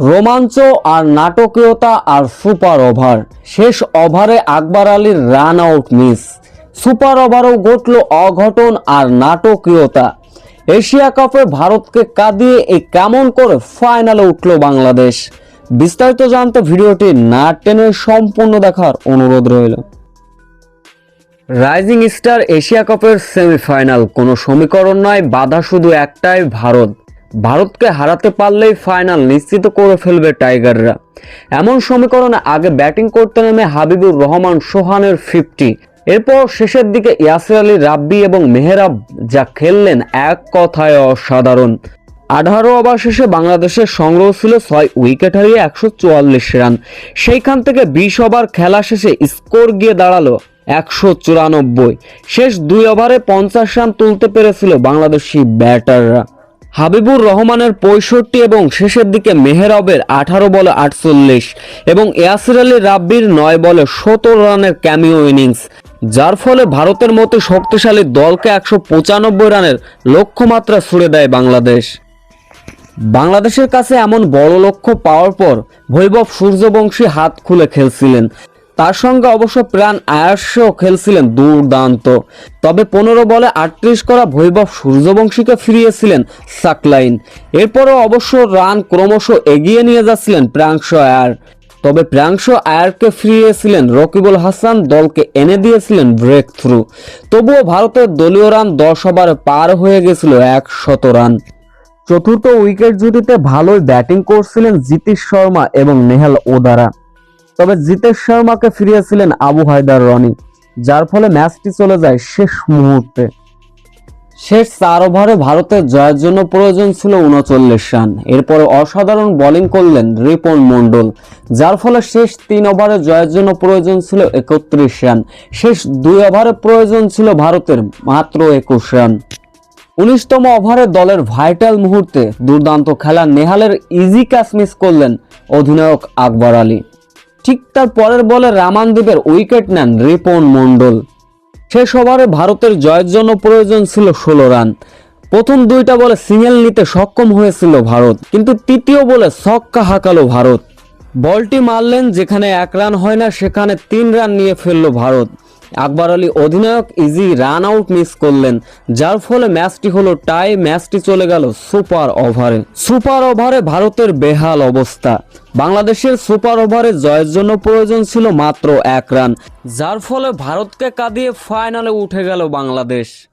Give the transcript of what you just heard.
রোমাঞ্চ আর নাটকীয়তা আর super over. শেষ ওভারে আকবর আলীর রান আউট মিস। সুপার ওভারও ঘটল অঘটন আর নাটকীয়তা। এশিয়া কাপে ভারতকে কাঁদিয়ে এই কেমন করে ফাইনালে উঠল বাংলাদেশ? বিস্তারিত জানতে ভিডিওটি না টেনে সম্পূর্ণ দেখার অনুরোধ রইল। রাইজিং স্টার এশিয়া কাপের সেমিফাইনাল। কোনো সমীকরণ নয়, বাধা শুধু একটাই, ভারত। ভারতকে হারাতে পারলেই ফাইনাল নিশ্চিত করে ফেলবে টাইগাররা। এমন সমীকরণে আগে ব্যাটিং করতে নেমে হাবিবুর রহমান সোহানের ফিফটি এরপর শেষের দিকে ইয়াসির আলী রাব্বি এবং মেহরাব যা খেললেন এক কথায় অসাধারণ। আঠারো ওভার শেষে বাংলাদেশের সংগ্রহ ছিল ছয় উইকেট হারিয়ে একশো চুয়াল্লিশ রান। সেইখান থেকে বিশ ওভার খেলা শেষে স্কোর গিয়ে দাঁড়াল একশো চুরানব্বই। শেষ দুই ওভারে পঞ্চাশ রান তুলতে পেরেছিল বাংলাদেশি ব্যাটাররা। হাবিবুর রহমানের পঁয়ষট্টি এবং শেষের দিকে মেহেরবের আঠারো বলে আটচল্লিশ এবং ইয়াসির আলী রাব্বির নয় বলে সতেরো রানের ক্যামিও ইনিংস, যার ফলে ভারতের মতো শক্তিশালী দলকে একশো পঁচানব্বই রানের লক্ষ্যমাত্রা ছুড়ে দেয় বাংলাদেশ। বাংলাদেশের কাছে এমন বড় লক্ষ্য পাওয়ার পর ভৈবব সূর্যবংশী হাত খুলে খেলছিলেন। তার সঙ্গে অবশ্য প্রাণ আয়াসও খেলছিলেন দুর্দান্ত। তবে পনেরো বলে আটত্রিশ করা বৈভব সূর্যবংশীকে ফিরিয়েছিলেন সাকলাইন। এরপরও অবশ্য রান ক্রমশ এগিয়ে নিয়ে যাচ্ছিলেন প্রাংশ আয়ার। তবে প্রাংশ আয়ারকে ফিরিয়েছিলেন রকিবুল হাসান, দলকে এনে দিয়েছিলেন ব্রেক থ্রু তবুও ভারতের দলীয় রান দশ ওভারে পার হয়ে গেছিল একশত রান। চতুর্থ উইকেট জুটিতে ভালোই ব্যাটিং করছিলেন জিতিশ শর্মা এবং নেহাল ওদারা। তবে জিতেশ শর্মাকে ফিরিয়েছিলেন আবু হায়দার রনি, যার ফলে ম্যাচটি চলে যায় শেষ মুহূর্তে। শেষ চার ওভারে ভারতের জয়ের জন্য প্রয়োজন ছিল উনচল্লিশ রান। এরপরে অসাধারণ বোলিং করলেন রিপন মন্ডল যার ফলে শেষ তিন ওভারে জয়ের জন্য প্রয়োজন ছিল একত্রিশ রান। শেষ দুই ওভারে প্রয়োজন ছিল ভারতের মাত্র একুশ রান। উনিশতম ওভারে দলের ভাইটাল মুহূর্তে দুর্দান্ত খেলা নেহালের ইজি ক্যাচ মিস করলেন অধিনায়ক আকবর আলী। ঠিক তার পরের বলে রামানদীপের উইকেট নেন রিপন মণ্ডল। শেষ ওভারে ভারতের জয়ের জন্য প্রয়োজন ছিল ষোলো রান। প্রথম দুইটা বলে সিঙ্গেল নিতে সক্ষম হয়েছিল ভারত, কিন্তু তৃতীয় বলে ছক্কা হাঁকালো ভারত। বলটি মারলেন যেখানে এক রান হয় না, সেখানে তিন রান নিয়ে ফেলল ভারত। আকবর আলী অধিনায়ক ইজি রান আউট মিস করলেন, যার ফলে ম্যাচটি হলো টাই ম্যাচটি চলে গেল সুপার ওভারে সুপার ওভারে ভারতের বেহাল অবস্থা। বাংলাদেশের সুপার ওভারে জয়ের জন্য প্রয়োজন ছিল মাত্র এক রান যার ফলে ভারতকে কাঁদিয়ে ফাইনালে উঠে গেল বাংলাদেশ।